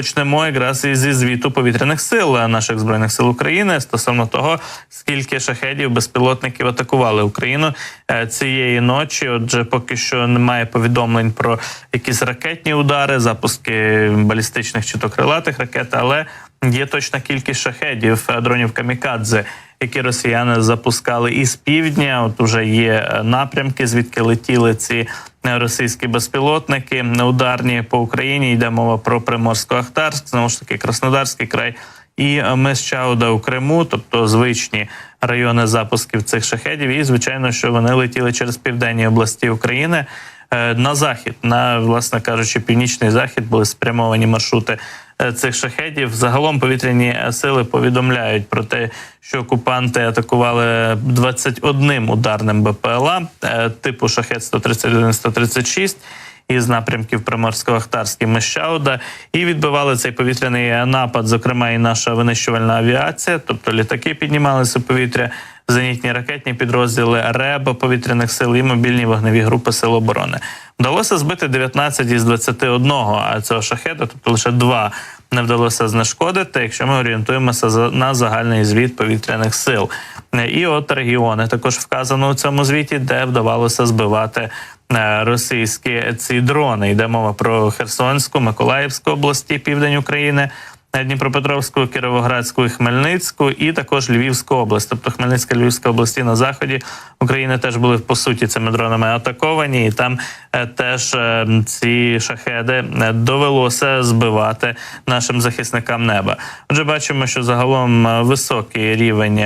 почнемо якраз із зі звіту повітряних сил е, наших збройних сил України стосовно того, скільки шахедів безпілотників атакували Україну е, цієї ночі. Отже, поки що немає повідомлень про якісь ракетні удари, запуски балістичних чи то крилатих ракет, але є точна кількість шахедів е, дронів камікадзе. Які росіяни запускали із півдня, от уже є е, напрямки, звідки летіли ці е, російські безпілотники ударні по Україні. Йде мова про Приморсько-Ахтарськ, знову ж таки Краснодарський край і е, Месчауда у Криму, тобто звичні райони запусків цих шахедів. І звичайно, що вони летіли через південні області України. На захід, на власне кажучи, північний захід були спрямовані маршрути цих шахедів. Загалом повітряні е, сили повідомляють про те, що окупанти атакували 21 ударним БПЛА е, типу шахет 131-136 із напрямків Приморсько-Ахтарський Мещауда і відбивали цей повітряний напад, зокрема і наша винищувальна авіація, тобто літаки піднімалися в повітря, зенітні ракетні підрозділи РЕБ повітряних сил і мобільні вогневі групи Сил оборони. Вдалося збити 19 із 21 цього шахета, тобто лише два не вдалося знешкодити, якщо ми орієнтуємося на загальний звіт повітряних сил. І от регіони також вказано у цьому звіті, де вдавалося збивати е, російські ці дрони. Йде мова про Херсонську, Миколаївську області, південь України. Дніпропетровську, Кіровоградську і Хмельницьку, і також Львівську область. Тобто Хмельницька Львівська області на заході України теж були по суті цими дронами атаковані, і там е, теж е, ці шахеди е, довелося збивати нашим захисникам неба. Отже, бачимо, що загалом високий рівень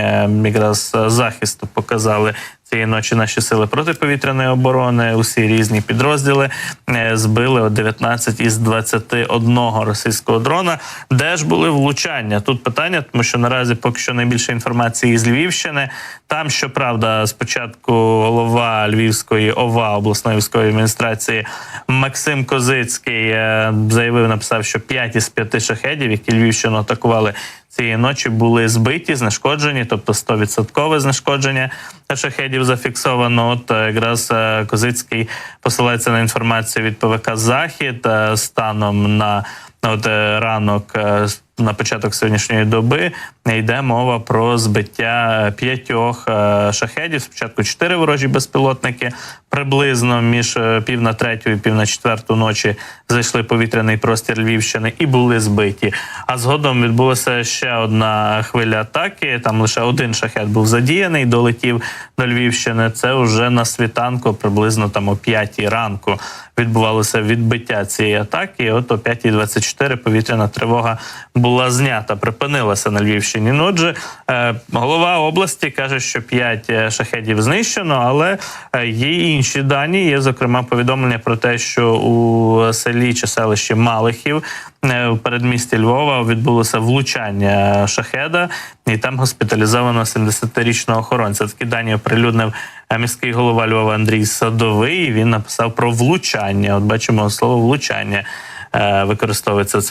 якраз захисту показали цієї ночі наші сили протиповітряної оборони, усі різні підрозділи е, збили от 19 із 21 російського дрона, де ж були влучання. Тут питання, тому що наразі поки що найбільше інформації з Львівщини. Там, щоправда, спочатку голова Львівської ОВА обласної військової адміністрації Максим Козицький е, заявив, написав, що 5 із 5 шахедів, які Львівщину атакували цієї ночі були збиті, знешкоджені, тобто 100% знешкодження шахедів зафіксовано. От е, якраз е, Козицький посилається на інформацію від ПВК Захід е, станом на от ранок. На початок сьогоднішньої доби йде мова про збиття п'ятьох шахедів. Спочатку чотири ворожі безпілотники. Приблизно між е, пів на третю і пів на четверту ночі зайшли повітряний простір Львівщини і були збиті. А згодом відбулася ще одна хвиля атаки. Там лише один шахет був задіяний, долетів до Львівщини. Це вже на світанку, приблизно там о п'ятій ранку відбувалося відбиття цієї атаки. І От о 5.24 повітряна тривога була знята, припинилася на Львівщині. Ну, отже, е, голова області каже, що 5 шахедів знищено, але е, є й інші дані. Є зокрема повідомлення про те, що у селі чи селищі Малихів в у передмісті Львова відбулося влучання шахеда, і там госпіталізовано 70-річного охоронця. Такі дані оприлюднив е, міський голова Львова Андрій Садовий. Він написав про влучання. От бачимо слово влучання. Е, Використовується в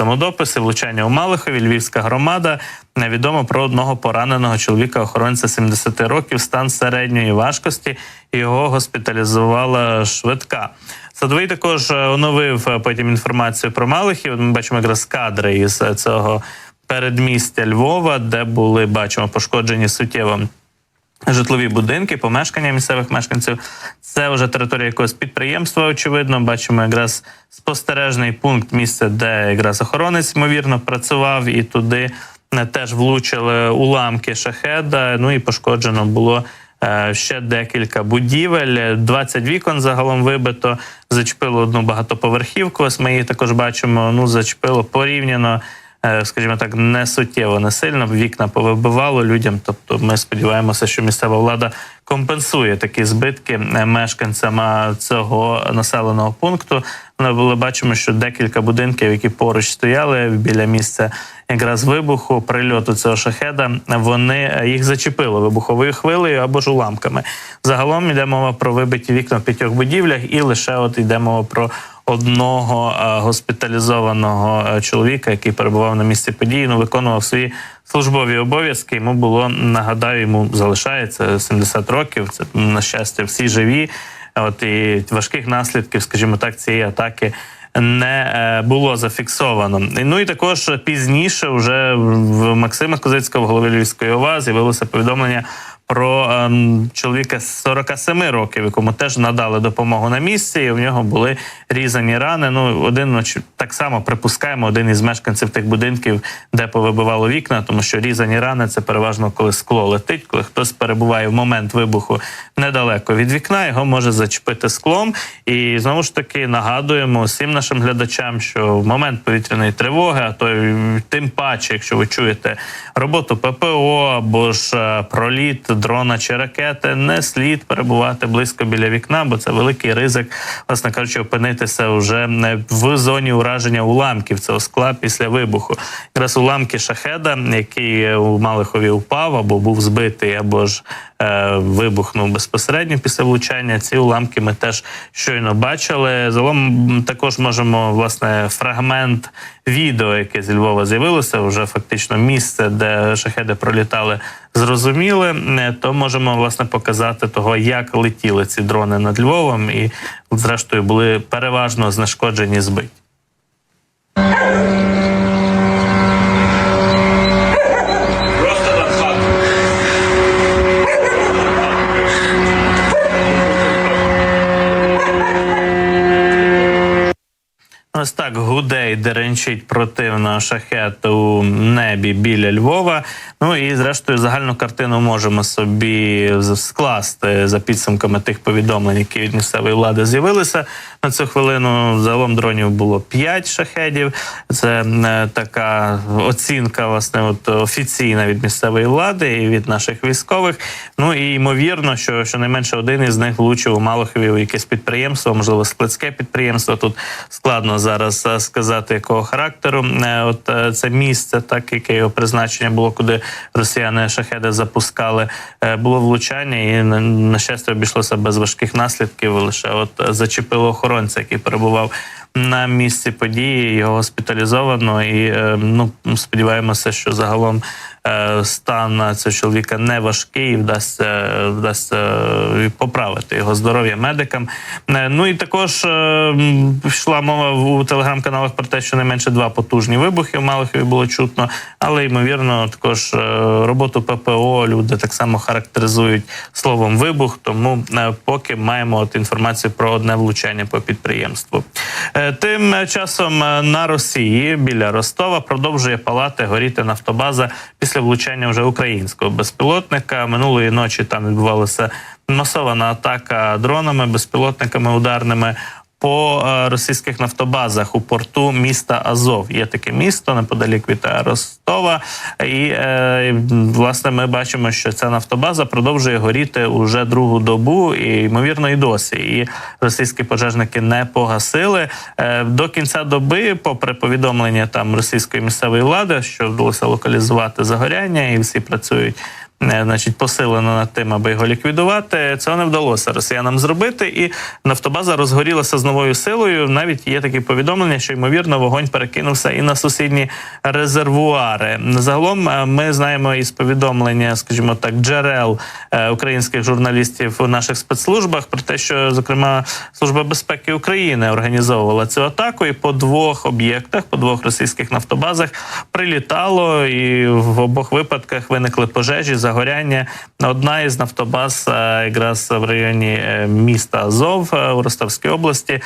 влучання у Малихові, Львівська громада. Невідомо про одного пораненого чоловіка, охоронця 70 років, стан середньої важкості. Його госпіталізувала швидка. Садовий також е, оновив е, потім інформацію про Малихів. Ми бачимо якраз кадри із цього передмістя Львова, де були бачимо пошкоджені суттєво житлові будинки, помешкання місцевих мешканців. Це вже територія якогось підприємства. Очевидно, бачимо якраз спостережний пункт, місце, де якраз охоронець ймовірно працював, і туди е, теж влучили уламки шахеда. Ну і пошкоджено було. е, Ще декілька будівель, 20 вікон загалом вибито. Зачепило одну багатоповерхівку. Ось ми її також бачимо. Ну зачепило порівняно скажімо так, не суттєво не сильно. Вікна повибивало людям. Тобто, ми сподіваємося, що місцева влада компенсує такі збитки е, мешканцям е, цього населеного пункту. Ми були бачимо, що декілька будинків, які поруч стояли біля місця якраз вибуху, прильоту цього шахеда, вони е, їх зачепило вибуховою хвилею або ж уламками. Загалом йде мова про вибиті вікна в п'ятьох будівлях, і лише от йде мова про одного е, госпіталізованого е, чоловіка, який перебував на місці події, ну виконував свої службові обов'язки. Йому було нагадаю, йому залишається 70 років. Це на щастя, всі живі. От і важких наслідків, скажімо так, цієї атаки не е, було зафіксовано. Ну і також пізніше, вже в Максима Козицького, голови Львівської ОВА, з'явилося повідомлення. Про ем, чоловіка з 47 років, якому теж надали допомогу на місці, і в нього були різані рани. Ну, один ну, так само припускаємо, один із мешканців тих будинків, де повибивало вікна, тому що різані рани це переважно коли скло летить, коли хтось перебуває в момент вибуху недалеко від вікна, його може зачепити склом. І знову ж таки нагадуємо всім нашим глядачам, що в момент повітряної тривоги, а то й тим паче, якщо ви чуєте роботу ППО або ж е, проліт дрона чи ракети, не слід перебувати близько біля вікна, бо це великий ризик, власне кажучи, опинитися вже в зоні ураження уламків цього скла після вибуху. Якраз уламки шахеда, який у Малихові упав або був збитий, або ж вибухнув безпосередньо після влучання. Ці уламки ми теж щойно бачили. Загалом також можемо власне фрагмент відео, яке зі Львова з'явилося, вже фактично місце, де шахеди пролітали, зрозуміли. Е, То можемо власне показати того, як летіли ці дрони над Львовом, і зрештою були переважно знешкоджені збиті. Деренчить противно шахет у небі біля Львова. Ну і зрештою загальну картину можемо собі скласти за підсумками тих повідомлень, які від місцевої влади з'явилися на цю хвилину. Загалом дронів було 5 шахедів. Це е, така оцінка, власне, от офіційна від місцевої влади і від наших військових. Ну і ймовірно, що щонайменше один із них влучив у Малахові якесь підприємство, можливо, складське підприємство. Тут складно зараз е, сказати, якого характеру. Е, От це місце, так яке його призначення було, куди росіяни шахеди запускали. Е, Було влучання, і на- щастя обійшлося без важких наслідків. Лише от е, зачепило охоронця, який перебував. На місці події його госпіталізовано, і е, ну сподіваємося, що загалом е, стан цього чоловіка не важкий, і вдасться вдасться е, поправити його здоров'я медикам. Ну і також йшла мова у телеграм-каналах про те, що не менше два потужні вибухи в Малихові було чутно, але ймовірно, також роботу ППО люди так само характеризують словом вибух. Тому поки маємо от інформацію про одне влучання по підприємству. Е, Тим часом е, на Росії біля Ростова продовжує палати горіти нафтобаза після влучання вже українського безпілотника. Минулої ночі там відбувалася масована атака дронами, безпілотниками ударними. По е, російських нафтобазах у порту міста Азов. Є таке місто неподалік від Ростова, і е, власне ми бачимо, що ця нафтобаза продовжує горіти уже другу добу, і ймовірно, і досі. І російські пожежники не погасили. Е, до кінця доби, попри повідомлення там російської місцевої влади, що вдалося локалізувати загоряння, і всі працюють е, значить, посилено над тим, аби його ліквідувати. Цього не вдалося росіянам зробити, і нафтобаза розгорілася з новою силою. Навіть є такі повідомлення, що ймовірно вогонь перекинувся і на сусідні резервуари. Загалом е, ми знаємо із повідомлення, скажімо так, джерел е, українських журналістів у наших спецслужбах про те, що зокрема служба безпеки України організовувала цю атаку, і по двох об'єктах, по двох російських нафтобазах прилітало, і в обох випадках виникли пожежі, загоряння. Одна із нафтобаз е, якраз в районі е, міста Азов е, у Ростовській області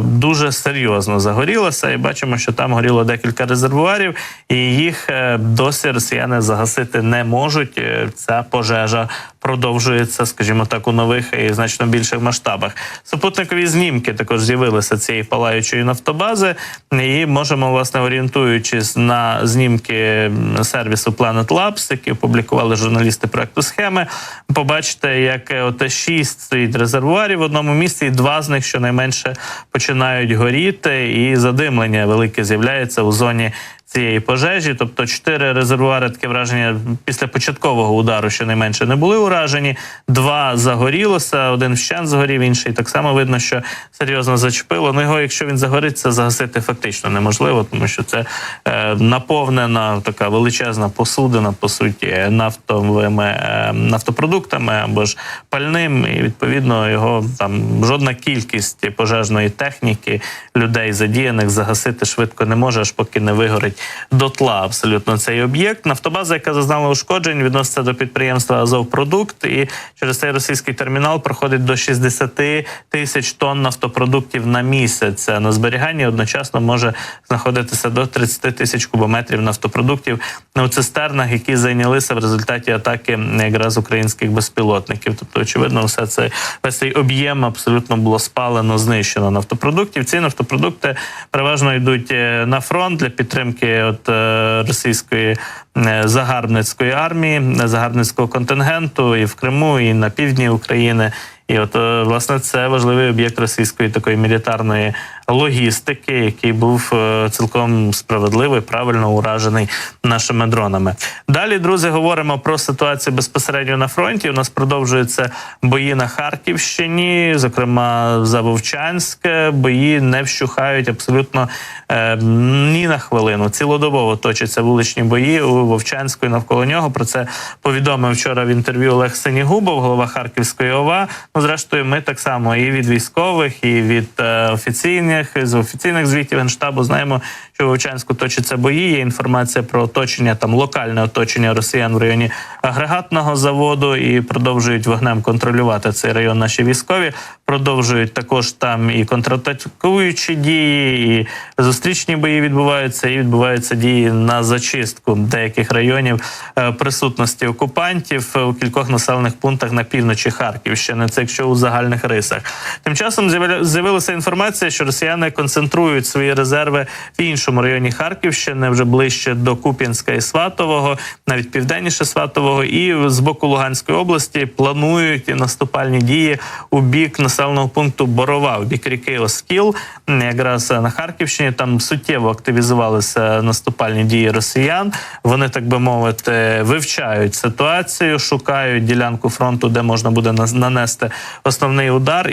дуже серйозно загорілася, і бачимо, що там горіло декілька резервуарів, і їх досі росіяни загасити не можуть. Ця пожежа продовжується, скажімо так, у нових і значно більших масштабах. Супутникові знімки також з'явилися цієї палаючої нафтобази, і можемо, власне, орієнтуючись на знімки сервісу Planet Labs, які опублікували журналісти проекту схеми, побачите, як е, от шість стоїть резервуарів в одному місці, і два з них щонайменше починають горіти, і задимлення велике з'являється у зоні цієї пожежі. Тобто, чотири резервуари таке враження після початкового удару, щонайменше не були уражені. Два загорілося, один вщент згорів, інший так само видно, що серйозно зачепило. Ну його, якщо він загориться, загасити фактично неможливо, тому що це е, наповнена така величезна посудина, по суті, нафтовими е, нафтопродуктами або ж пальним, і відповідно його там жодна кількість пожежної техніки людей задіяних загасити швидко не може, аж поки не вигорить дотла абсолютно цей об'єкт. Нафтобаза, яка зазнала ушкоджень, відноситься до підприємства Азовпродукт, і через цей російський термінал проходить до 60 тисяч тонн нафтопродуктів на місяць. На зберіганні одночасно може знаходитися до 30 тисяч кубометрів нафтопродуктів у цистернах, які зайнялися в результаті атаки якраз українських безпілотників. Тобто, очевидно, все це весь цей об'єм абсолютно було спалено, знищено нафтопродуктів. Ці нафтопродукти переважно йдуть е, на фронт для підтримки от е, російської е, загарбницької армії, е, загарбницького контингенту і в Криму, і на півдні України. І от власне це важливий об'єкт російської такої мілітарної логістики, який був е, цілком справедливо і правильно уражений нашими дронами. Далі, друзі, говоримо про ситуацію безпосередньо на фронті. У нас продовжуються бої на Харківщині, зокрема за Вовчанськ. Бої не вщухають абсолютно е, ні на хвилину. Цілодобово точаться вуличні бої у Вовчанську і навколо нього. Про це повідомив вчора в інтерв'ю Олег Сенігубов, голова Харківської ОВА. Ну, зрештою, ми так само і від військових, і від е, офіційних з офіційних звітів генштабу знаємо, що в Вовчанську точаться бої. Є інформація про оточення там локальне оточення росіян в районі агрегатного заводу і продовжують вогнем контролювати цей район. Наші військові продовжують також там і контратакуючі дії, і зустрічні бої відбуваються, і відбуваються дії на зачистку деяких районів е, присутності окупантів у кількох населених пунктах на півночі Харківщини. Це якщо у загальних рисах. Тим часом з'явилася інформація, що росіяни концентрують свої резерви в іншому районі Харківщини, вже ближче до Куп'янська і Сватового, навіть південніше Сватового, і з боку Луганської області планують наступальні дії у бік населеного пункту Борова, в бік ріки Оскіл. Якраз на Харківщині там суттєво активізувалися наступальні дії росіян. Вони так би мовити вивчають ситуацію, шукають ділянку фронту, де можна буде нанести основний удар.